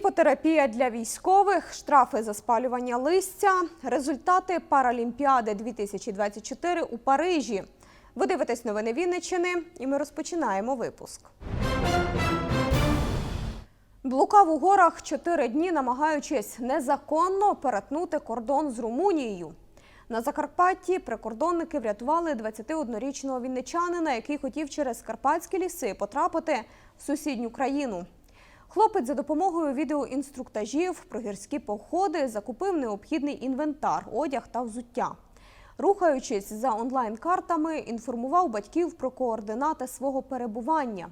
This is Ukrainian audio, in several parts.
Іпотерапія для військових, штрафи за спалювання листя, результати Паралімпіади 2024 у Парижі. Ви дивитесь новини Вінниччини, і ми розпочинаємо випуск. Блукав у горах чотири дні, намагаючись незаконно перетнути кордон з Румунією. На Закарпатті прикордонники врятували 21-річного вінничанина, який хотів через карпатські ліси потрапити в сусідню країну. Хлопець за допомогою відеоінструктажів про гірські походи закупив необхідний інвентар, одяг та взуття. Рухаючись за онлайн-картами, інформував батьків про координати свого перебування.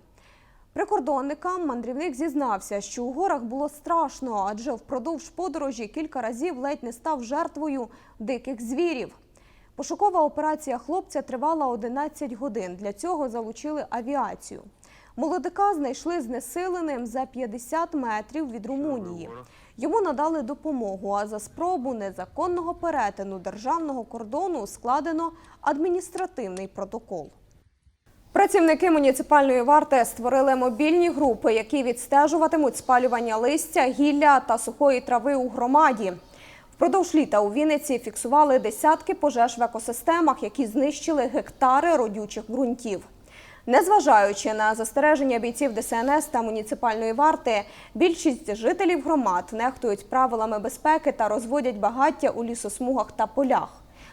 Прикордонникам мандрівник зізнався, що у горах було страшно, адже впродовж подорожі кілька разів ледь не став жертвою диких звірів. Пошукова операція хлопця тривала 11 годин. Для цього залучили авіацію. Молодика знайшли знесиленим за 50 метрів від Румунії. Йому надали допомогу, а за спробу незаконного перетину державного кордону складено адміністративний протокол. Працівники муніципальної варти створили мобільні групи, які відстежуватимуть спалювання листя, гілля та сухої трави у громаді. Впродовж літа у Вінниці фіксували десятки пожеж в екосистемах, які знищили гектари родючих ґрунтів. Незважаючи на застереження бійців ДСНС та муніципальної варти, більшість жителів громад нехтують правилами безпеки та розводять багаття у лісосмугах та полях.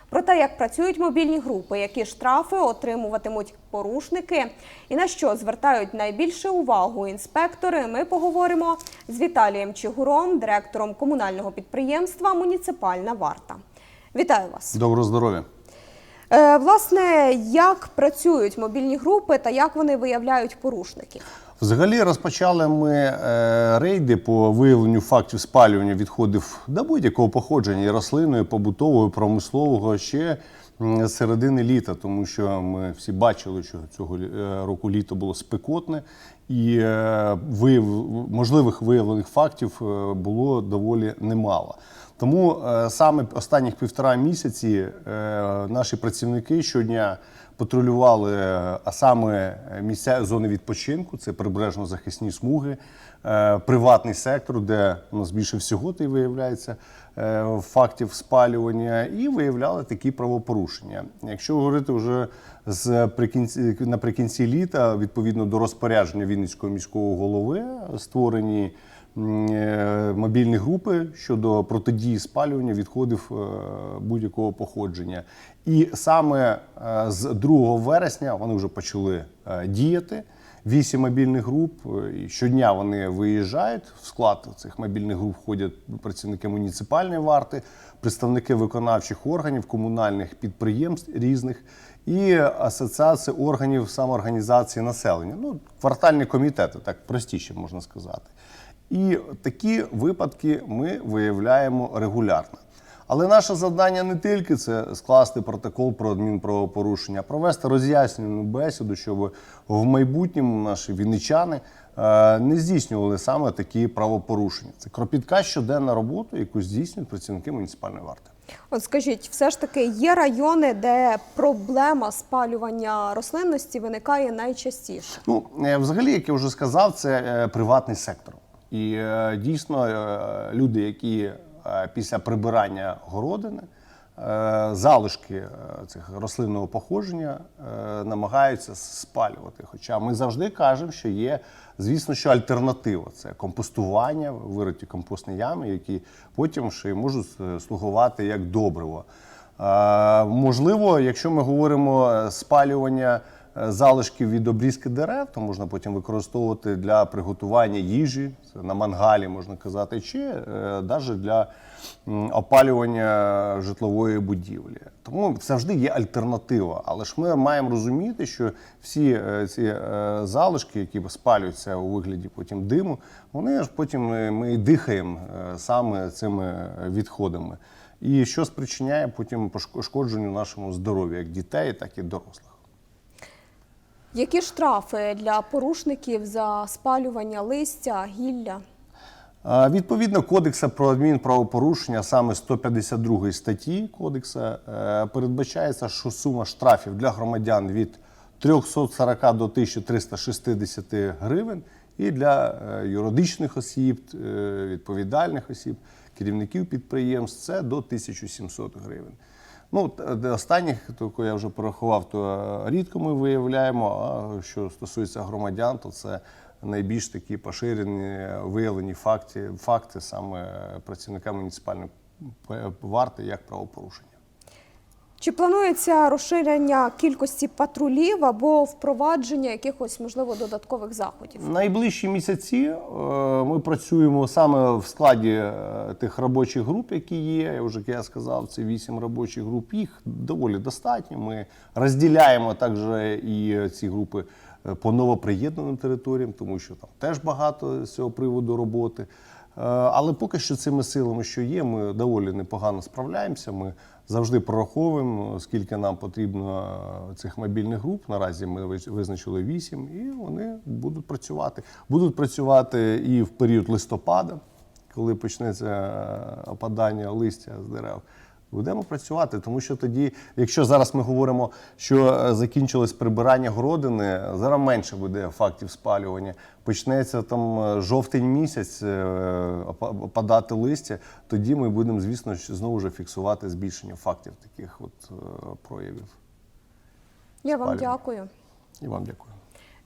Про те, як працюють мобільні групи, які штрафи отримуватимуть порушники і на що звертають найбільше увагу інспектори, ми поговоримо з Віталієм Чигуром, директором комунального підприємства Муніципальна варта. Вітаю вас. Доброго здоров'я. Е, власне, як працюють мобільні групи та як вони виявляють порушників? Взагалі розпочали ми е, рейди по виявленню фактів спалювання відходів до будь-якого походження і рослинної, побутового, промислового ще з середини літа, тому що ми всі бачили, що цього е, року літо було спекотне, і вияв, можливих виявлених фактів було доволі немало. Тому е, саме останніх півтора місяці е, наші працівники щодня патрулювали, е, а саме місця зони відпочинку, це прибережно-захисні смуги, приватний сектор, де у нас більше всього та й виявляється фактів спалювання, і виявляли такі правопорушення. Якщо говорити вже з прикінці наприкінці літа, відповідно до розпорядження Вінницького міського голови, створені мобільні групи щодо протидії спалювання відходів е, будь-якого походження. І саме е, з 2 вересня вони вже почали е, діяти. Вісім мобільних груп. е, і Щодня вони виїжджають. В склад цих мобільних груп входять працівники муніципальної варти, представники виконавчих органів, комунальних підприємств різних і асоціації органів самоорганізації населення. Ну, квартальні комітети, так простіше можна сказати. І такі випадки ми виявляємо регулярно. Але наше завдання не тільки це скласти протокол про адмінправопорушення, а провести роз'яснювальну бесіду, щоб в майбутньому наші вінничани е, не здійснювали саме такі правопорушення. Це кропітка щоденна робота, яку здійснюють працівники муніципальної варти. От скажіть, все ж таки є райони, де проблема спалювання рослинності виникає найчастіше. Ну, е, взагалі, як я вже сказав, це е, приватний сектор. І е, дійсно е, люди, які е, після прибирання городини, залишки цих рослинного походження намагаються спалювати. Хоча ми завжди кажемо, що є, звісно, що альтернатива це компостування, вириті компостні ями, які потім ще й можуть слугувати як добриво. Можливо, якщо ми говоримо спалювання залишків від обрізки дерев, то можна потім використовувати для приготування їжі, на мангалі можна казати, чи навіть для опалювання житлової будівлі. Тому завжди є альтернатива. Але ж ми маємо розуміти, що всі е, ці е, залишки, які спалюються у вигляді потім диму, вони ж потім е, ми і дихаємо е, саме цими відходами. І що спричиняє потім пошкодженню нашому здоров'ю, як дітей, так і дорослих. Які штрафи для порушників за спалювання листя, гілля? Відповідно кодекса про адмінправопорушення, саме 152 статті кодекса, е, передбачається, що сума штрафів для громадян від 340 до 1360 гривень І для е, юридичних осіб, е, відповідальних осіб, керівників підприємств це до 1700 гривень. Ну, де останніх, тільки я вже порахував, то е, рідко ми виявляємо. А що стосується громадян, то це найбільш такі поширені виявлені факти, факти саме працівника муніципальної варти як правопорушення. Чи планується розширення кількості патрулів або впровадження якихось можливо додаткових заходів? Найближчі місяці е, ми працюємо саме в складі е, тих робочих груп, які є. Я вже як я сказав, це вісім робочих груп. Їх доволі достатньо. Ми розділяємо також і ці групи е, по новоприєднаним територіям, тому що там теж багато з цього приводу роботи. Е, Але поки що цими силами, що є, ми доволі непогано справляємося. Ми завжди прораховуємо, скільки нам потрібно е, цих мобільних груп. Наразі ми визначили вісім, і вони будуть працювати. Будуть працювати і в період листопада, коли почнеться е, опадання листя з дерев. Будемо працювати, тому що тоді, якщо зараз ми говоримо, що е, закінчилось прибирання городини, зараз менше буде фактів спалювання. Почнеться там е, жовтень місяць е, опадати листя, тоді ми будемо, звісно, знову ж фіксувати збільшення фактів таких от проявів. Я вам Спалювання. дякую. І вам дякую.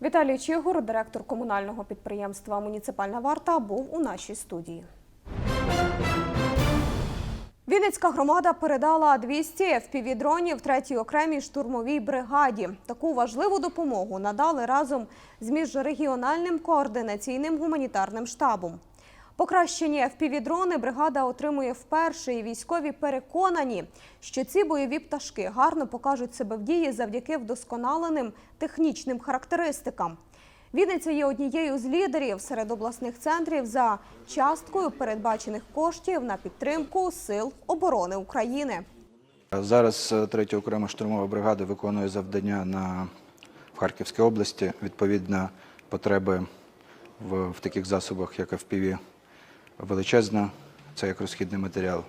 Віталій Чигур, директор комунального підприємства Муніципальна варта, був у нашій студії. Вінницька громада передала 200 FPV-дронів 3-й окремій штурмовій бригаді. Таку важливу допомогу надали разом з міжрегіональним координаційним гуманітарним штабом. Покращені FPV-дрони бригада отримує вперше, і військові переконані, що ці бойові пташки гарно покажуть себе в дії завдяки вдосконаленим технічним характеристикам. Вінниця є однією з лідерів серед обласних центрів за часткою передбачених коштів на підтримку сил оборони України. Зараз е, третя окрема штурмова бригада виконує завдання на в Харківській області. Відповідно, потреби в, в таких засобах, як FPV, величезна. Це як розхідний матеріал.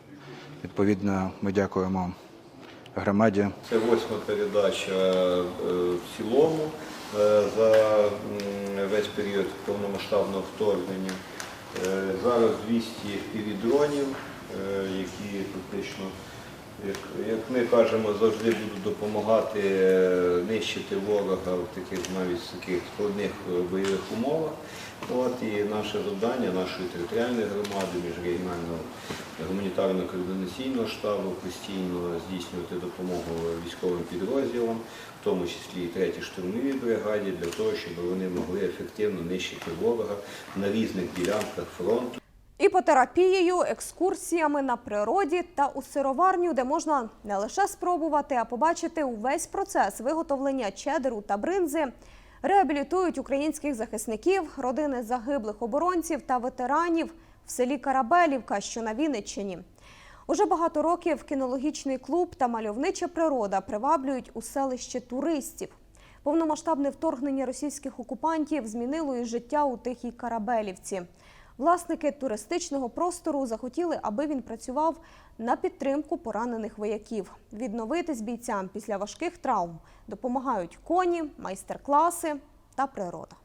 Відповідно, ми дякуємо громаді. Це восьма передача е, в цілому за весь період повномасштабного вторгнення. Е, Зараз 200 півдронів, які фактично, як, ми кажемо, завжди будуть допомагати е, нищити ворога в таких навіть таких складних е, бойових умовах. От і наше завдання нашої територіальної громади, міжрегіонального гуманітарно-координаційного штабу постійно здійснювати допомогу військовим підрозділам, в тому числі і третій штурмовій бригаді, для того, щоб вони могли ефективно нищити ворога на різних ділянках фронту. Іпотерапією, екскурсіями на природі та у сироварню, де можна не лише спробувати, а побачити увесь процес виготовлення чедеру та бринзи, реабілітують українських захисників, родини загиблих оборонців та ветеранів в селі Карабелівка, що на Вінниччині. Уже багато років кінологічний клуб та мальовнича природа приваблюють у селище туристів. Повномасштабне вторгнення російських окупантів змінило і життя у тихій Карабелівці. Власники туристичного простору захотіли, аби він працював на підтримку поранених вояків. Відновитись бійцям після важких травм допомагають коні, майстер-класи та природа.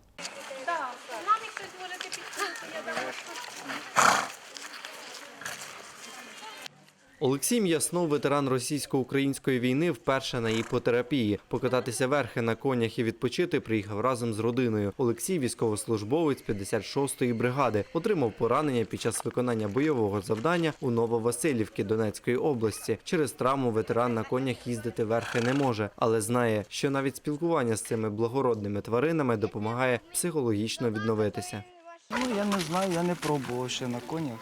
Олексій М'яснов, ветеран російсько-української війни, вперше на іпотерапії. Покататися верхи на конях і відпочити приїхав разом з родиною. Олексій, військовослужбовець 56-ї бригади, отримав поранення під час виконання бойового завдання у Нововасилівці Донецької області. Через травму ветеран на конях їздити верхи не може, але знає, що навіть спілкування з цими благородними тваринами допомагає психологічно відновитися. Ну, я не знаю, я не пробував ще на конях,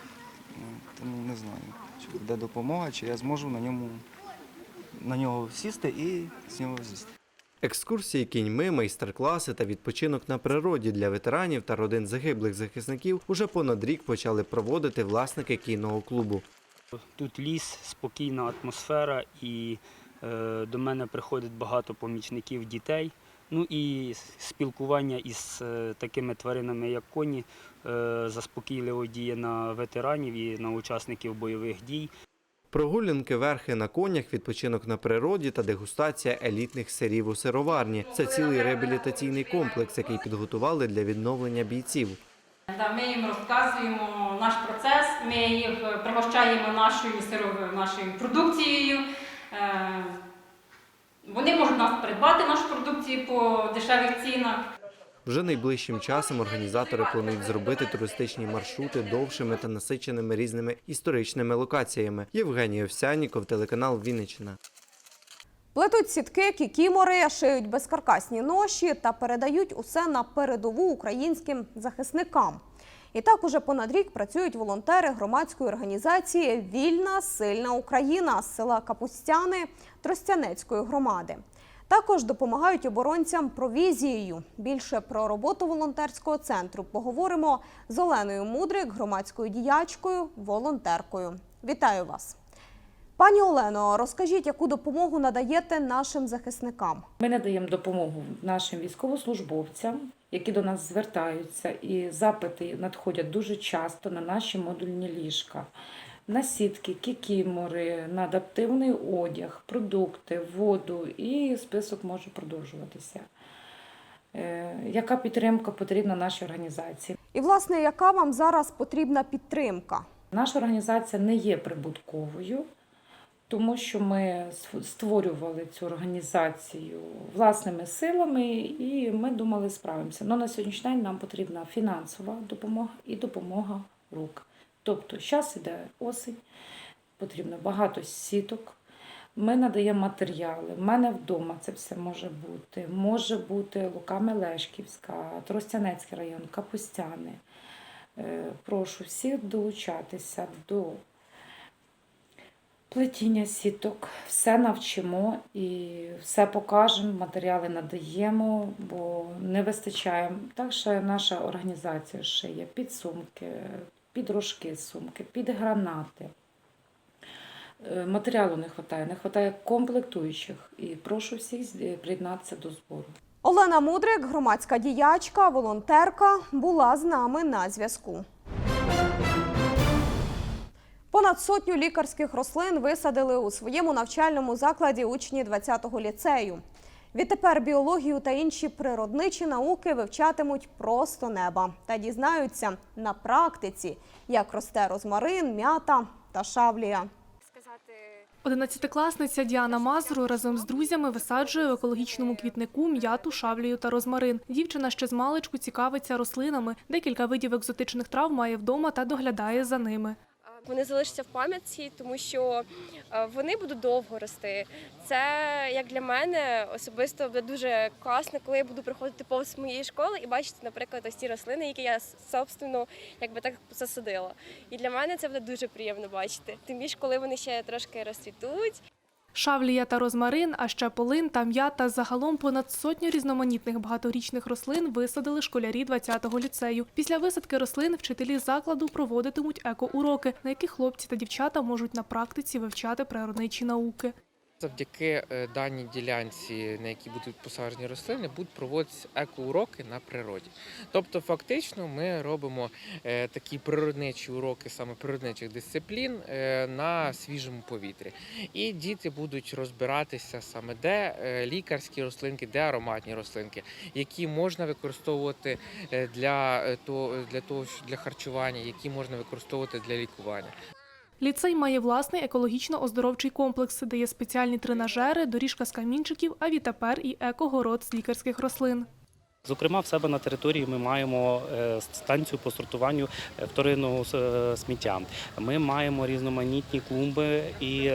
ну, тому не знаю, буде допомога, чи я зможу на ньому на нього сісти і з нього з'їсти. Екскурсії кіньми, майстер-класи та відпочинок на природі для ветеранів та родин загиблих захисників уже понад рік почали проводити власники кінного клубу. Тут ліс, спокійна атмосфера, і е, до мене приходить багато помічників дітей. Ну і спілкування із е, такими тваринами, як коні, е, заспокійливо діє на ветеранів і на учасників бойових дій. Прогулянки верхи на конях, відпочинок на природі та дегустація елітних сирів у сироварні. Це цілий реабілітаційний комплекс, який підготували для відновлення бійців. Ми їм розказуємо наш процес, ми їх пригощаємо нашою сировою, нашою продукцією. Вони можуть нас придбати нашу продукцію по дешевих цінах. Вже найближчим часом організатори планують зробити туристичні маршрути довшими та насиченими різними історичними локаціями. Євгеній Овсяніков, телеканал Вінниччина. Плетуть сітки, кікімори, шиють безкаркасні ноші та передають усе на передову українським захисникам. І так уже понад рік працюють волонтери громадської організації Вільна сильна Україна з села Капустяни Тростянецької громади. Також допомагають оборонцям провізією. Більше про роботу волонтерського центру поговоримо з Оленою Мудрик, громадською діячкою, волонтеркою. Вітаю вас! Пані Олено, розкажіть, яку допомогу надаєте нашим захисникам? Ми надаємо допомогу нашим військовослужбовцям, які до нас звертаються, і запити надходять дуже часто на наші модульні ліжка. На сітки, кікімори, на адаптивний одяг, продукти, воду і список може продовжуватися. Е, Яка підтримка потрібна нашій організації? І, власне, яка вам зараз потрібна підтримка? Наша організація не є прибутковою, тому що ми створювали цю організацію власними силами, і ми думали, справимося. Але на сьогоднішній день нам потрібна фінансова допомога і допомога рук. Тобто, зараз іде осінь, потрібно багато сіток. Ми надаємо матеріали. В мене вдома це все може бути. Може бути Лука Мелешківська, Тростянецький район, Капустяни. Е, Прошу всіх долучатися до плетіння сіток. Все навчимо і все покажемо, матеріали надаємо, бо не вистачає. Так що наша організація шиє підсумки, підрожки з сумки, під гранати. Е, Матеріалу не вистачає, не вистачає комплектуючих. І прошу всіх приєднатися до збору. Олена Мудрик, громадська діячка, волонтерка, була з нами на зв'язку. Понад сотню лікарських рослин висадили у своєму навчальному закладі учні 20-го ліцею. Відтепер біологію та інші природничі науки вивчатимуть просто неба та дізнаються на практиці, як росте розмарин, м'ята та шавлія. Одинадцятикласниця Діана Мазуру разом з друзями висаджує в екологічному квітнику м'яту, шавлію та розмарин. Дівчина ще з маличку цікавиться рослинами. Декілька видів екзотичних трав має вдома та доглядає за ними. Вони залишаться в пам'ятці, тому що е, вони будуть довго рости. Це як для мене особисто буде дуже класно, коли я буду приходити повз моєї школи і бачити, наприклад, ось ці рослини, які я собственно якби так засадила. І для мене це буде дуже приємно бачити. Тим більше, коли вони ще трошки розцвітуть. Шавлія та розмарин, а ще полин та м'ята. Загалом понад сотню різноманітних багаторічних рослин висадили школярі 20-го ліцею. Після висадки рослин вчителі закладу проводитимуть еко-уроки, на яких хлопці та дівчата можуть на практиці вивчати природничі науки. Завдяки е, даній ділянці, на якій будуть посаджені рослини, будуть проводитися екоуроки на природі. Тобто, фактично, ми робимо е, такі природничі уроки, саме природничих дисциплін, е, на свіжому повітрі. І діти будуть розбиратися саме де лікарські рослинки, де ароматні рослинки, які можна використовувати для того, для харчування, які можна використовувати для лікування. Ліцей має власний екологічно-оздоровчий комплекс, де є спеціальні тренажери, доріжка з камінчиків, а відтепер і екогород з лікарських рослин. Зокрема, в себе на території ми маємо е, станцію по сортуванню е, вторинного е, сміття. Ми маємо різноманітні клумби і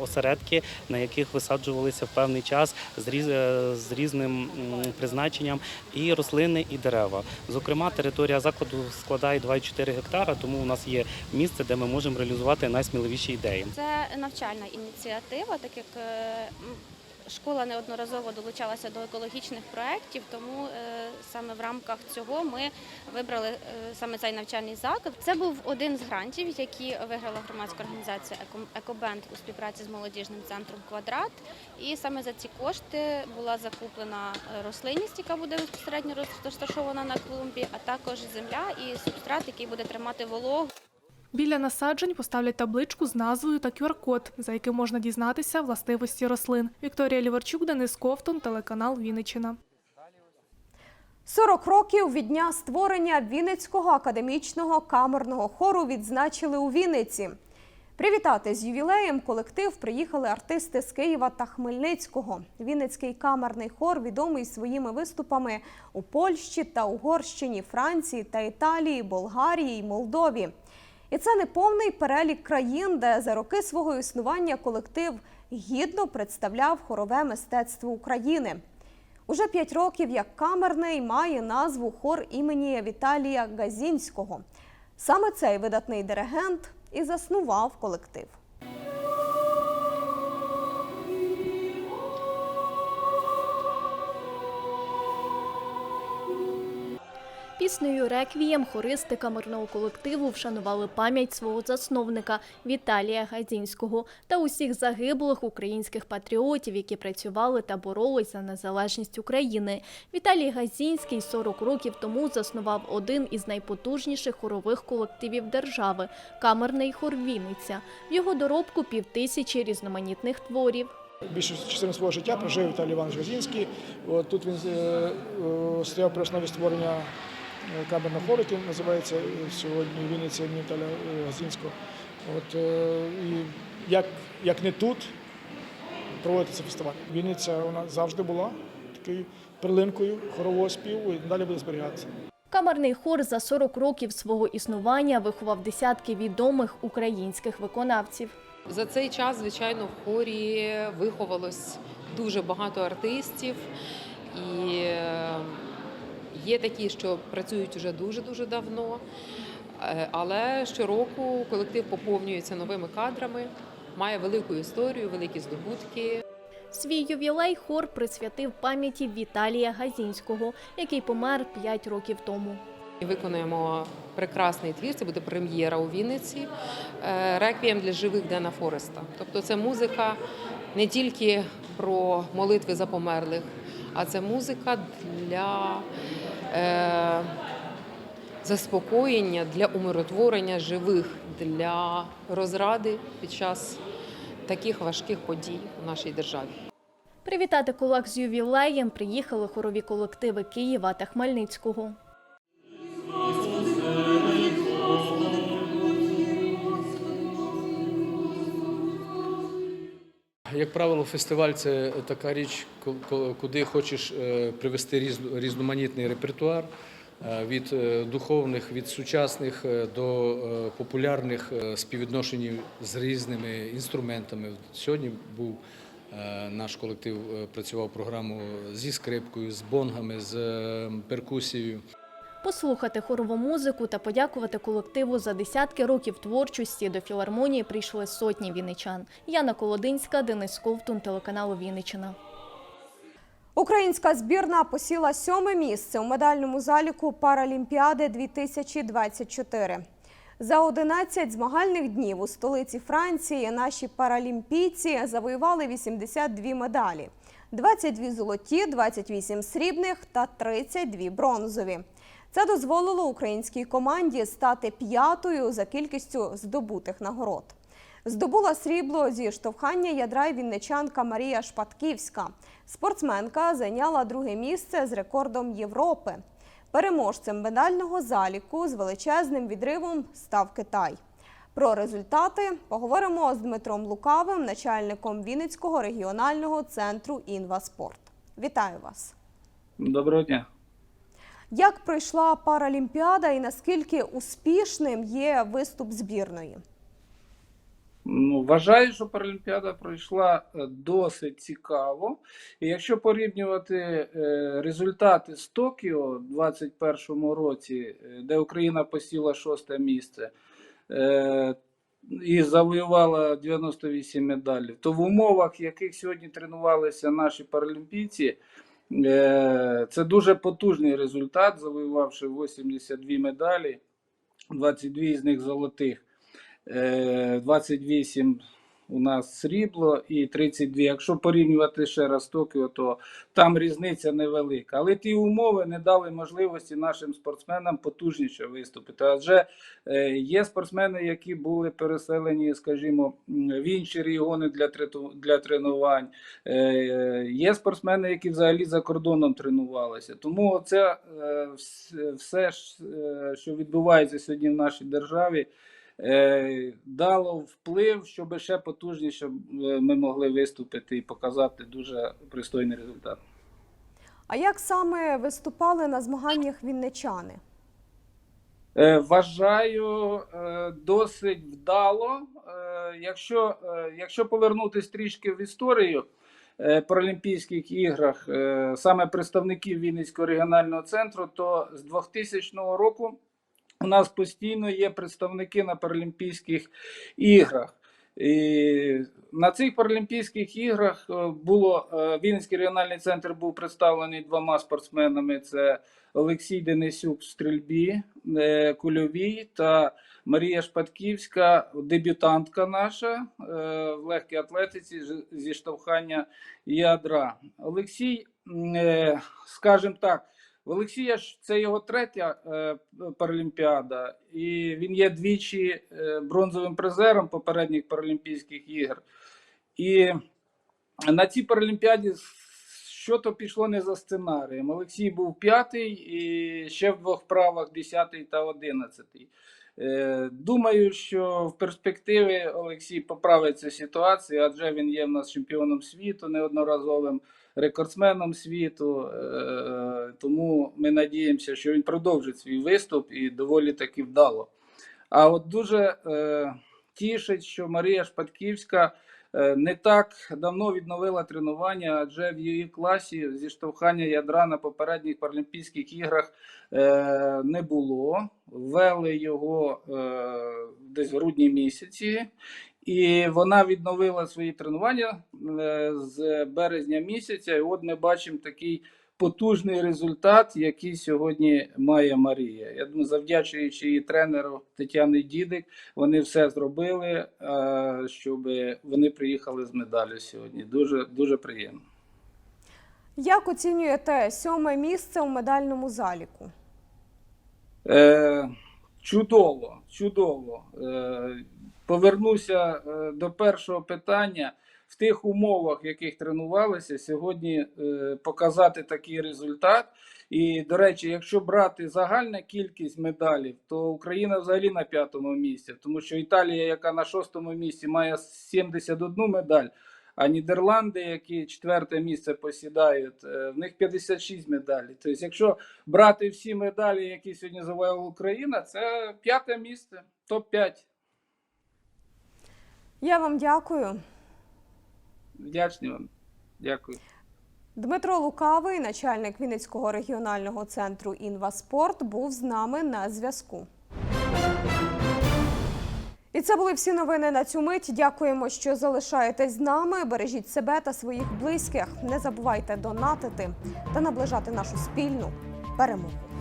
осередки, на яких висаджувалися в певний час з різ- з різним призначенням і рослини, і дерева. Зокрема, територія закладу складає 2,4 гектара, тому у нас є місце, де ми можемо реалізувати найсміливіші ідеї. Це навчальна ініціатива, так як школа неодноразово долучалася до екологічних проєктів, тому е, саме в рамках цього ми вибрали е, саме цей навчальний заклад. Це був один з грантів, які виграла громадська організація Екобенд у співпраці з молодіжним центром Квадрат. І саме за ці кошти була закуплена е, рослинність, яка буде безпосередньо розташована на клумбі, а також земля і субстрат, який буде тримати вологу. Біля насаджень поставлять табличку з назвою та QR-код, за яким можна дізнатися властивості рослин. Вікторія Ліверчук, Денис Ковтун, телеканал Вінниччина. 40 років від дня створення Вінницького академічного камерного хору відзначили у Вінниці. Привітати з ювілеєм колектив приїхали артисти з Києва та Хмельницького. Вінницький камерний хор відомий своїми виступами у Польщі та Угорщині, Франції та Італії, Болгарії й Молдові. І це не повний перелік країн, де за роки свого існування колектив гідно представляв хорове мистецтво України. Уже п'ять років як камерний має назву хор імені Віталія Газінського. Саме цей видатний диригент і заснував колектив. Піснею Реквієм хористи камерного колективу вшанували пам'ять свого засновника Віталія Гадзінського та усіх загиблих українських патріотів, які працювали та боролись за незалежність України. Віталій Газінський 40 років тому заснував один із найпотужніших хорових колективів держави камерний хор Вінниця. В його доробку півтисячі різноманітних творів. Більшу частину свого життя прожив Віталій Іванович Газінський. От тут він е, е, стояв при основі створення хору, який називається е, сьогодні Вінниця імені Віталія е, Газінського. От, е, і як, як не тут проводиться фестиваль. Вінниця вона завжди була такою перлинкою хорового співу і далі буде зберігатися. Камерний хор за 40 років свого існування виховав десятки відомих українських виконавців. За цей час, звичайно, в хорі виховалось дуже багато артистів, і є такі, що працюють уже дуже-дуже давно. Е, Але щороку колектив поповнюється новими кадрами, має велику історію, великі здобутки. Свій ювілей хор присвятив пам'яті Віталія Газінського, який помер 5 років тому. Виконуємо прекрасний твір. Це буде прем'єра у Вінниці. е, Реквієм для живих Дена Фореста. Тобто, це музика не тільки про молитви за померлих, а це музика для заспокоєння, для умиротворення живих, для розради під час таких важких подій у нашій державі. Привітати кулак з ювілеєм приїхали хорові колективи Києва та Хмельницького. Як правило, фестиваль це така річ, куди хочеш е, привести різ- різноманітний репертуар е, від е, духовних, від сучасних до популярних співвідношень з різними інструментами. Сьогодні був наш колектив, працював програму зі скрипкою, з бонгами, з е, перкусією. Послухати хорову музику та подякувати колективу за десятки років творчості до філармонії прийшли сотні вінничан. Яна Колодинська, Денис Ковтун, телеканалу Вінниччина. Українська збірна посіла сьоме місце у медальному заліку Паралімпіади 2024. За 11 змагальних днів у столиці Франції наші паралімпійці завоювали 82 медалі: 22 золоті, 28 срібних та 32 бронзові. Це дозволило українській команді стати п'ятою за кількістю здобутих нагород. Здобула срібло зі штовхання ядра й вінничанка Марія Шпатківська. Спортсменка зайняла друге місце з рекордом Європи. Переможцем медального заліку з величезним відривом став Китай. Про результати поговоримо з Дмитром Лукавим, начальником Вінницького регіонального центру Інваспорт. Вітаю вас! Доброго дня. Як пройшла Паралімпіада і наскільки успішним є виступ збірної? Ну, вважаю, що Паралімпіада пройшла е, досить цікаво. І якщо порівнювати е, результати з Токіо у 2021 році, е, де Україна посіла шосте місце і завоювала 98 медалей, то в умовах, в яких сьогодні тренувалися наші паралімпійці, це дуже потужний результат, завоювавши 82 медалі, 22 з них золотих. Е, 28 у нас срібло і 32. Якщо порівнювати ще раз Токіо, то там різниця невелика. Але ті умови не дали можливості нашим спортсменам потужніше виступити. Адже е, є спортсмени, які були переселені, скажімо, в інші регіони для, для тренувань. Е, Є спортсмени, які взагалі за кордоном тренувалися. Тому це е, все, що відбувається сьогодні в нашій державі, дало вплив, щоб ще потужніше е, ми могли виступити і показати дуже пристойний результат. А як саме виступали на змаганнях вінничани? Е, Вважаю е, досить вдало. Е, Якщо, е, якщо повернутися трішки в історію е, Паралімпійських іграх, е, саме представників Вінницького регіонального центру, то з 2000 року у нас постійно є представники на Паралімпійських іграх. І на цих Паралімпійських іграх е, було е, Вінницький регіональний центр був представлений двома спортсменами: це Олексій Денисюк в стрільбі е, кульовій та Марія Шпатківська, дебютантка наша в легкій атлетиці зі штовхання ядра. Олексій, скажімо так, в Олексія ж це його третя е, паралімпіада, і він є двічі е, бронзовим призером попередніх Паралімпійських ігор. І на цій паралімпіаді що то пішло не за сценарієм. Олексій був п'ятий і ще в двох правах десятий та одинадцятий. Е, Думаю, що в перспективі Олексій поправить цю ситуацію, адже він є в нас чемпіоном світу, неодноразовим рекордсменом світу. Е, Тому ми надіємося, що він продовжить свій виступ і доволі таки вдало. А от дуже е, тішить, що Марія Шпатківська не так давно відновила тренування, адже в її класі зіштовхання ядра на попередніх Паралімпійських іграх е, не було. Ввели його е, десь в грудні місяці. І вона відновила свої тренування е, з березня місяця. І от ми бачимо такий потужний результат, який сьогодні має Марія. Я думаю, завдячуючи її тренеру Тетяни Дідик, вони все зробили, е, щоб вони приїхали з медаллю сьогодні. Дуже дуже приємно. Як оцінюєте сьоме місце у медальному заліку? Е, чудово, чудово. Е, повернуся е, до першого питання. В тих умовах, в яких тренувалися, сьогодні е, показати такий результат. І, до речі, якщо брати загальна кількість медалів, то Україна взагалі на п'ятому місці, тому що Італія, яка на шостому місці, має 71 медаль. А Нідерланди, які четверте місце посідають, е, в них 56 медалей. Тобто, якщо брати всі медалі, які сьогодні завоювала Україна, це п'яте місце, топ-5. Я вам дякую. Вдячний вам. Дякую. Дмитро Лукавий, начальник Вінницького регіонального центру Інваспорт, був з нами на зв'язку. І це були всі новини на цю мить. Дякуємо, що залишаєтесь з нами. Бережіть себе та своїх близьких. Не забувайте донатити та наближати нашу спільну перемогу.